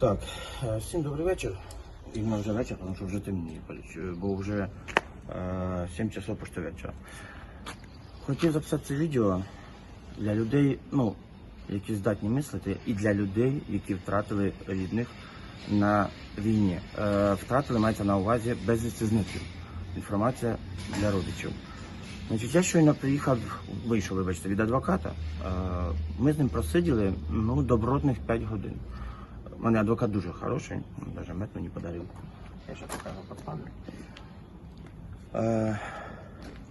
Так, е, всім добрий вечір. І нас вже вечір, тому що вже темніє, е, бо вже е, 7 часов пошти вечора. Хотів записати це відео для людей, ну, які здатні мислити, і для людей, які втратили рідних на війні. Е, втратили мається на увазі безвісти зниклих. Інформація для родичів. Значить, я щойно приїхав, вийшов, вибачте, від адвоката. Е, Ми з ним просиділи ну, добротних 5 годин. У мене адвокат дуже хороший, навіть мед мені подарив. Я ще покажу подставлю. Е,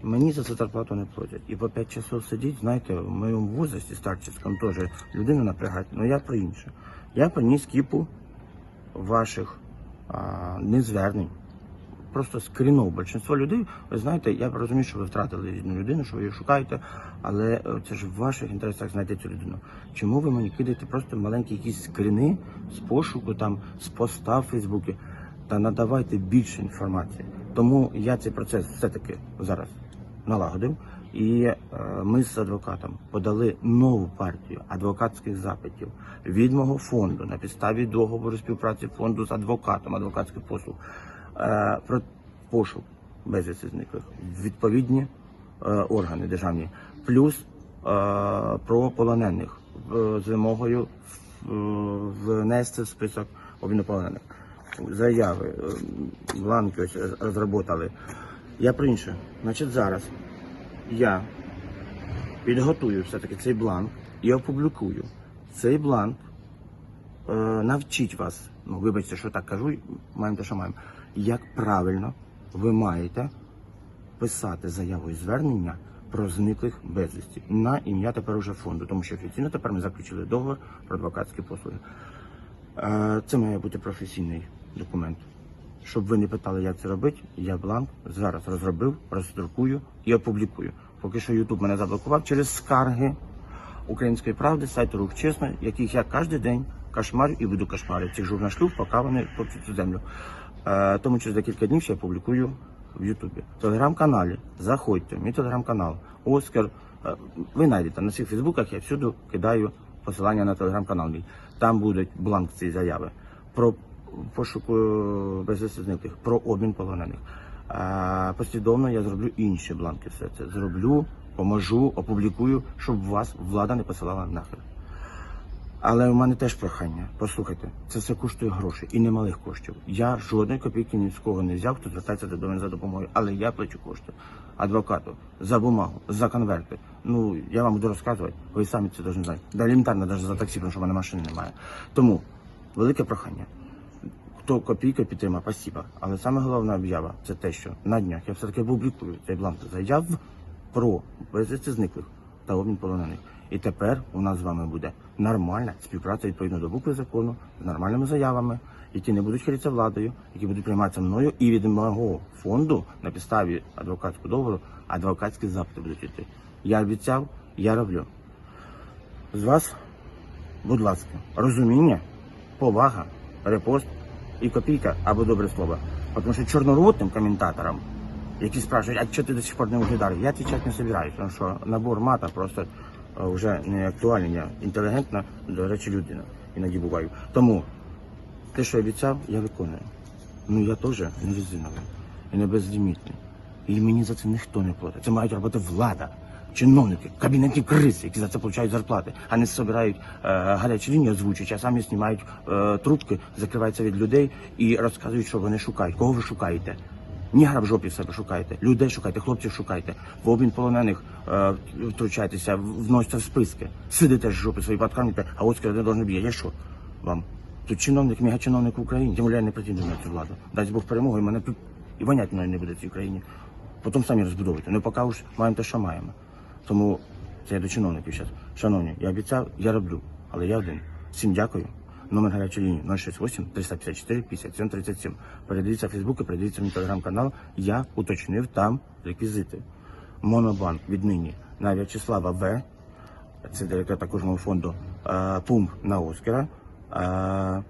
мені за це зарплату не платять. І по 5 часов сидіть, знаєте, в моєму возрасті старческом теж людину напрягати. Ну я про інше. Я приніс кіпу ваших а, незвернень. Просто скрінув. Більшинство людей, ви знаєте, я розумію, що ви втратили рідну людину, що ви її шукаєте, але е, це ж в ваших інтересах знайти цю людину. Чому ви мені кидаєте просто маленькі якісь скріни з пошуку, там, з поста в Фейсбуці, та надавайте більше інформації. Тому я цей процес все-таки зараз налагодив. І е, ми з адвокатом подали нову партію адвокатських запитів від мого фонду на підставі договору співпраці фонду з адвокатом адвокатських послуг про пошук безвісти зниклих відповідні е, органи державні, плюс е, про полонених е, з вимогою е, внести в список обвинувачених. Заяви, е, бланки ось е. Я про інше. Значить, зараз я підготую все-таки цей бланк і опублікую. Цей бланк е, навчить вас, ну вибачте, що так кажу, маємо те, що маємо, як правильно ви маєте писати заяву і звернення про зниклих безвісті на ім'я тепер уже фонду, тому що офіційно тепер ми заключили договор про адвокатські послуги. Е, Це має бути професійний документ. Щоб ви не питали, як це робити, я бланк зараз розробив, роздрукую і опублікую. Поки що Ютуб мене заблокував через скарги української правди, сайту Рух Чесно, яких я кожен день кошмарю і буду кошмарити цих журнашлюб, поки вони топчуть цю землю. Е, тому через декілька днів ще публікую в Ютубі. В телеграм-каналі заходьте, мій телеграм-канал, Оскар. Е, ви знайдете на всіх фейсбуках, я всюди кидаю посилання на телеграм-канал мій. Там буде бланк цієї заяви про пошуку е, безвісти зниклих, про обмін полонених. Послідовно я зроблю інші бланки. Все це зроблю, поможу, опублікую, щоб вас влада не посилала нахер. Але у мене теж прохання. Послухайте, це все коштує грошей і немалих коштів. Я жодної копійки ні з кого не взяв, хто звертається до мене за допомогою. Але я плачу кошти адвокату за бумагу, за конверти. Ну я вам буду розказувати, ви самі це повинні знати. Да елементарно навіть за таксі, тому що в мене машини немає. Тому велике прохання. Хто копійка підтримав, спасибо. Але саме головна об'ява це те, що на днях я все-таки публікую цей бланк заяв про безвісти зниклих та обмін полонених. І тепер у нас з вами буде нормальна співпраця відповідно до букви закону з нормальними заявами, які не будуть хилитися владою, які будуть прийматися мною і від мого фонду на підставі адвокатського договору адвокатські запити будуть йти. Я обіцяв, я роблю. З вас, будь ласка, розуміння, повага, репост і копійка або добре слово. Тому що чорноротним коментаторам, які спрашують, а чого ти до сих пор не виглядаєш, я відповідати не собираюсь, тому що набор мата просто вже не актуальний. Я інтелігентна, до речі, людина. Іноді буваю. Тому те, що я обіцяв, я виконую. Ну я теж не резиновий і не безлімітний. І мені за це ніхто не платить. Це мають робити влада, чиновники, кабінетні криси, які за це отримують зарплати, а не збирають е, гарячі лінії, озвучують, а самі знімають е, трубки, закриваються від людей і розказують, що вони шукають. Кого ви шукаєте? Нігра в жопі себе шукайте, людей шукайте, хлопців шукайте, в обмін полонених е, втручайтеся, в- вносьте в списки. Сидите в жопі свої подкармите, а ось не должен б'є. Я що вам? Тут чиновник, мегачиновник в Україні, тим я не претендую на цю владу. Дасть Бог перемогу, і мене і вонять мною не буде в цій країні. Потім самі розбудовуйте. Ну поки ж маємо те, що маємо. Тому це я до чиновників зараз. Шановні, я обіцяв, я роблю, але я один. Всім дякую. Номер гарячої лінії 068 354 57 37. Передивіться Фейсбук і передивіться мій телеграм-канал. Я уточнив там реквізити. Монобанк віднині на В'ячеслава В. Це директор також мого фонду. е, Пумп на Оскара. е,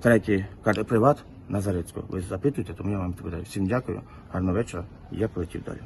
Третій карта приват Назарецького. Ви запитуєте, тому я вам відповідаю. Всім дякую, гарного вечора. Я полетів далі.